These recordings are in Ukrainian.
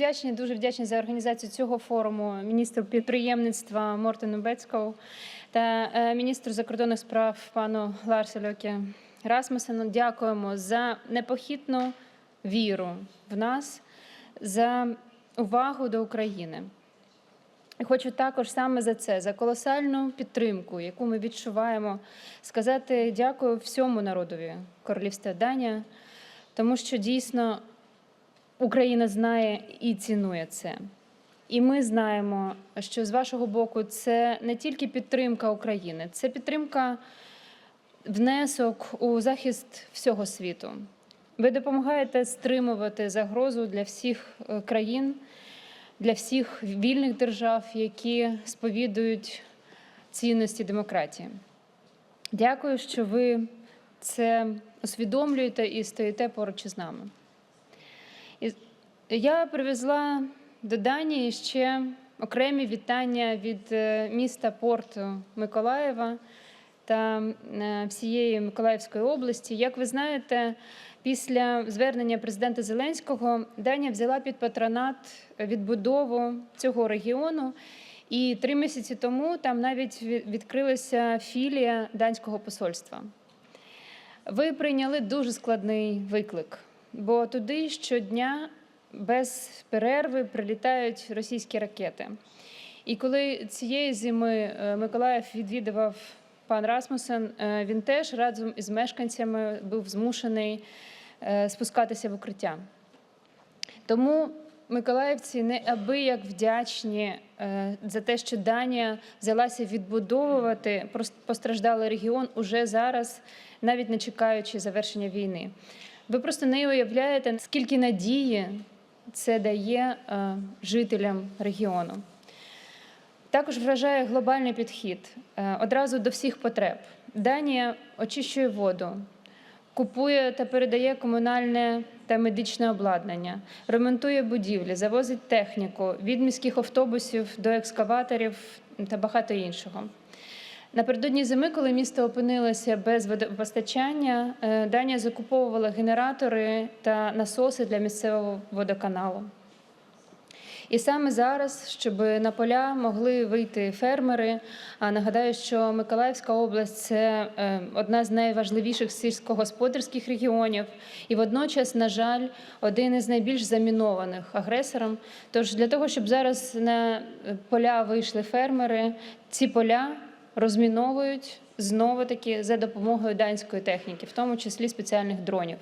вдячні, дуже вдячні за організацію цього форуму міністру підприємництва Мортену Бецького та е, міністру закордонних справ пану Ларсу Льокі Расмусену. Дякуємо за непохитну віру в нас, за увагу до України. І хочу також саме за це, за колосальну підтримку, яку ми відчуваємо, сказати дякую всьому народові Королівства Данія, тому що дійсно Україна знає і цінує це. І ми знаємо, що з вашого боку це не тільки підтримка України, це підтримка внесок у захист всього світу. Ви допомагаєте стримувати загрозу для всіх е, країн, для всіх вільних держав, які сповідують цінності демократії. Дякую, що ви це усвідомлюєте і стоїте поруч із нами. І я привезла до Данії ще окремі вітання від е, міста порту Миколаєва та е, всієї Миколаївської області. Як ви знаєте, після звернення президента Зеленського Данія взяла під патронат відбудову цього регіону. І три місяці тому там навіть відкрилася філія данського посольства. Ви прийняли дуже складний виклик, бо туди щодня без перерви прилітають російські ракети. І коли цієї зими е, Миколаїв відвідував пан Расмусен, е, він теж разом із мешканцями був змушений е, спускатися в укриття. Тому миколаївці неабияк вдячні за те, що Данія взялася відбудовувати постраждалий регіон уже зараз, навіть не чекаючи завершення війни. Ви просто не уявляєте, скільки надії це дає е, жителям регіону. Також вражає глобальний підхід е, одразу до всіх потреб. Данія очищує воду, купує та передає комунальне та медичне обладнання, ремонтує будівлі, завозить техніку від міських автобусів до екскаваторів та багато іншого. Напередодні зими, коли місто опинилося без водопостачання, е, Данія закуповувала генератори та насоси для місцевого водоканалу. І саме зараз, щоб на поля могли вийти фермери. А нагадаю, що Миколаївська область це е, одна з найважливіших сільськогосподарських регіонів, і водночас, на жаль, один із найбільш замінованих агресором. Тож для того, щоб зараз на поля вийшли фермери, ці поля розміновують знову таки за допомогою данської техніки, в тому числі спеціальних дронів.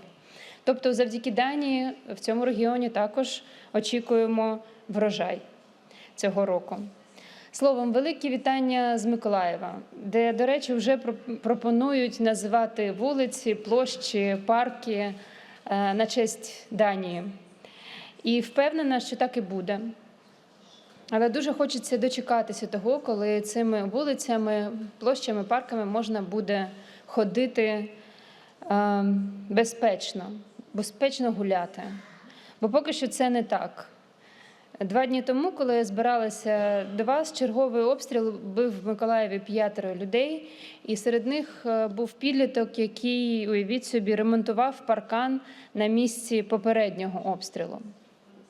Тобто, завдяки Данії в цьому регіоні також очікуємо врожай цього року. Словом, великі вітання з Миколаєва, де, до речі, вже про- пропонують називати вулиці, площі, парки е, на честь Данії. І впевнена, що так і буде. Але дуже хочеться дочекатися того, коли цими вулицями, площами, парками можна буде ходити е, безпечно, безпечно гуляти. Бо поки що це не так. Два дні тому, коли я збиралася до вас, черговий обстріл бив в Миколаєві п'ятеро людей, і серед них е, був підліток, який, уявіть собі, ремонтував паркан на місці попереднього обстрілу.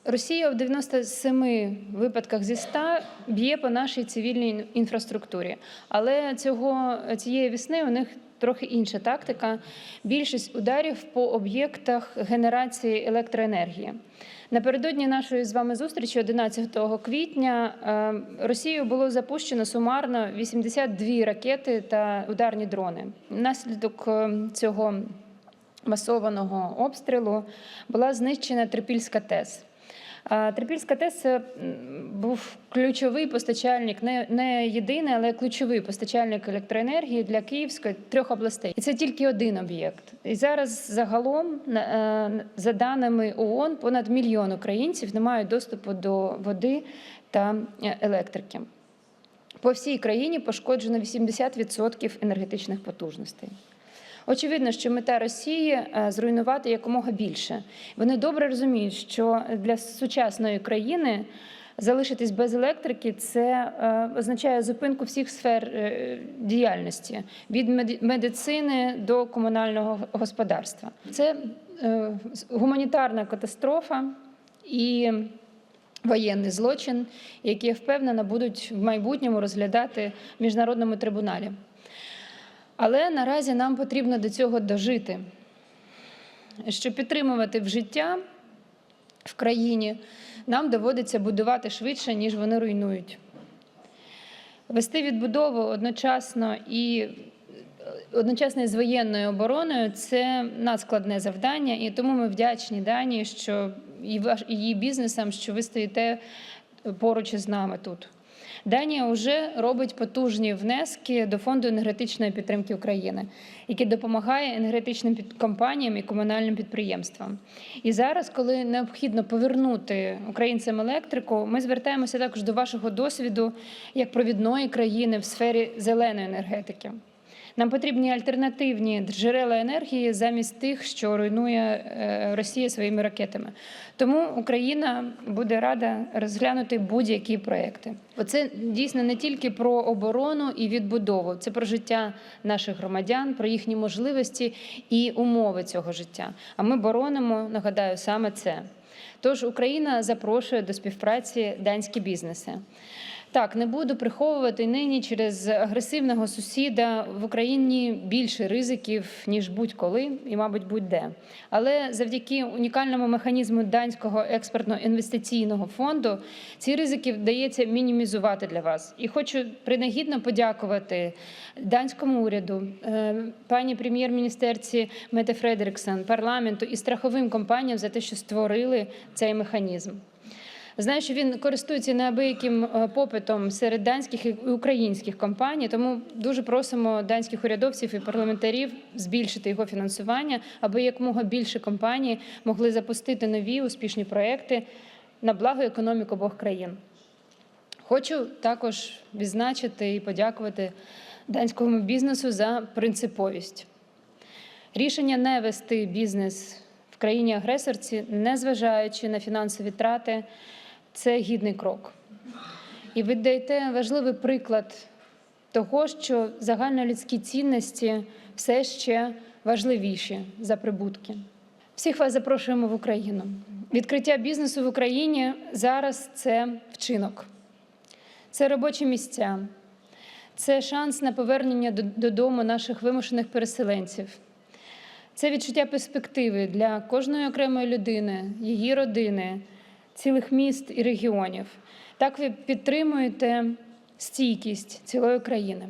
Росія в 97 випадках зі 100 б'є по нашій цивільній інфраструктурі. Але цього цієї весни у них трохи інша тактика. Більшість ударів по об'єктах генерації електроенергії. Напередодні нашої з вами зустрічі, 11 квітня, е, Росією було запущено сумарно 82 ракети та ударні дрони. Внаслідок е, цього масованого обстрілу була знищена Трипільська ТЕС. Трипільська ТЕС був ключовий постачальник, не, не єдиний, але ключовий постачальник електроенергії для Київської трьох областей. І це тільки один об'єкт. І зараз загалом, е, за даними ООН, понад мільйон українців не мають доступу до води та е, електрики. По всій країні пошкоджено 80% енергетичних потужностей. Очевидно, що мета Росії е, зруйнувати якомога більше. Вони добре розуміють, що для сучасної країни залишитись без електрики це е, означає зупинку всіх сфер е, діяльності від меди- медицини до комунального господарства. Це гуманітарна катастрофа і воєнний злочин, який я впевнена будуть в майбутньому розглядати в міжнародному трибуналі. Але наразі нам потрібно до цього дожити, щоб підтримувати в життя в країні, нам доводиться будувати швидше, ніж вони руйнують. Вести відбудову одночасно і одночасно з воєнною обороною це надскладне завдання, і тому ми вдячні Данії, що і її бізнесам, що ви стоїте поруч із нами тут. Данія вже робить потужні внески до фонду енергетичної підтримки України, який допомагає енергетичним компаніям і комунальним підприємствам. І зараз, коли необхідно повернути українцям електрику, ми звертаємося також до вашого досвіду як провідної країни в сфері зеленої енергетики. Нам потрібні альтернативні джерела енергії замість тих, що руйнує е, Росія своїми ракетами. Тому Україна буде рада розглянути будь-які проекти. Оце дійсно не тільки про оборону і відбудову, це про життя наших громадян, про їхні можливості і умови цього життя. А ми боронимо, нагадаю, саме це. Тож Україна запрошує до співпраці данські бізнеси. Так, не буду приховувати нині через агресивного сусіда в Україні більше ризиків ніж будь-коли і, мабуть, будь-де. Але завдяки унікальному механізму данського експертно-інвестиційного фонду ці ризики вдається мінімізувати для вас. І хочу принагідно подякувати данському уряду, е, пані прем'єр-міністерці Мете Фредеріксон, парламенту і страховим компаніям за те, що створили цей механізм. Знаю, що він користується неабияким е, попитом серед данських і українських компаній, тому дуже просимо данських урядовців і парламентарів збільшити його фінансування, аби якомога більше компаній могли запустити нові успішні проекти на благо економік обох країн. Хочу також відзначити і подякувати данському бізнесу за принциповість. Рішення не вести бізнес в країні-агресорці, незважаючи на фінансові трати, це гідний крок. І ви даєте важливий приклад того, що загальнолюдські цінності все ще важливіші за прибутки. Всіх вас запрошуємо в Україну. Відкриття бізнесу в Україні зараз це вчинок, це робочі місця, це шанс на повернення додому наших вимушених переселенців. Це відчуття перспективи для кожної окремої людини, її родини, цілих міст і регіонів. Так ви підтримуєте стійкість цілої країни.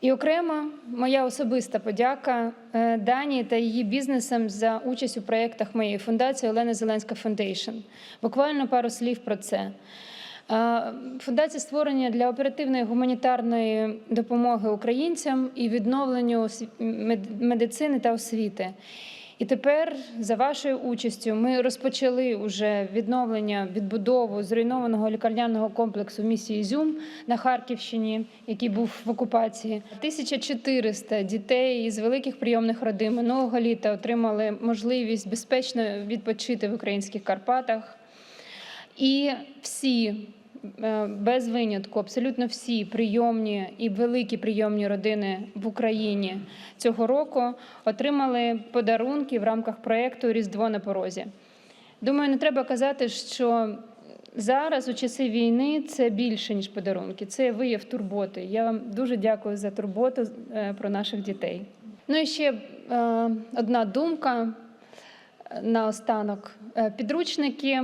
І окремо моя особиста подяка е, Данії та її бізнесам за участь у проєктах моєї фундації Олена Зеленська Фундейшн. Буквально пару слів про це. Е, Фундація створення для оперативної гуманітарної допомоги українцям і відновленню медицини та освіти. І тепер, за вашою участю, ми розпочали уже відновлення, відбудову зруйнованого лікарняного комплексу в місті Ізюм на Харківщині, який був в окупації. 1400 дітей із великих прийомних родин минулого літа отримали можливість безпечно відпочити в українських Карпатах. І всі без винятку, абсолютно всі прийомні і великі прийомні родини в Україні цього року отримали подарунки в рамках проєкту Різдво на порозі. Думаю, не треба казати, що зараз, у часи війни, це більше ніж подарунки, це вияв турботи. Я вам дуже дякую за турботу е, про наших дітей. Ну і ще е, одна думка е, наостанок. Е, Підручники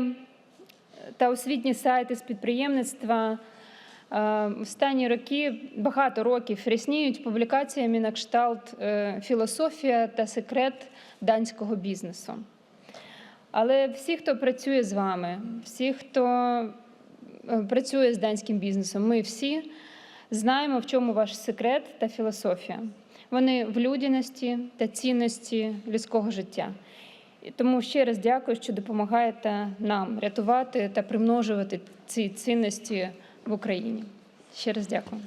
та освітні сайти з підприємництва е, останні роки багато років рясніють публікаціями на кшталт е, філософія та секрет данського бізнесу. Але всі, хто працює з вами, всі, хто е, працює з данським бізнесом, ми всі знаємо, в чому ваш секрет та філософія. Вони в людяності та цінності людського життя. Тому ще раз дякую, що допомагаєте нам рятувати та примножувати ці цінності в Україні. Ще раз дякую.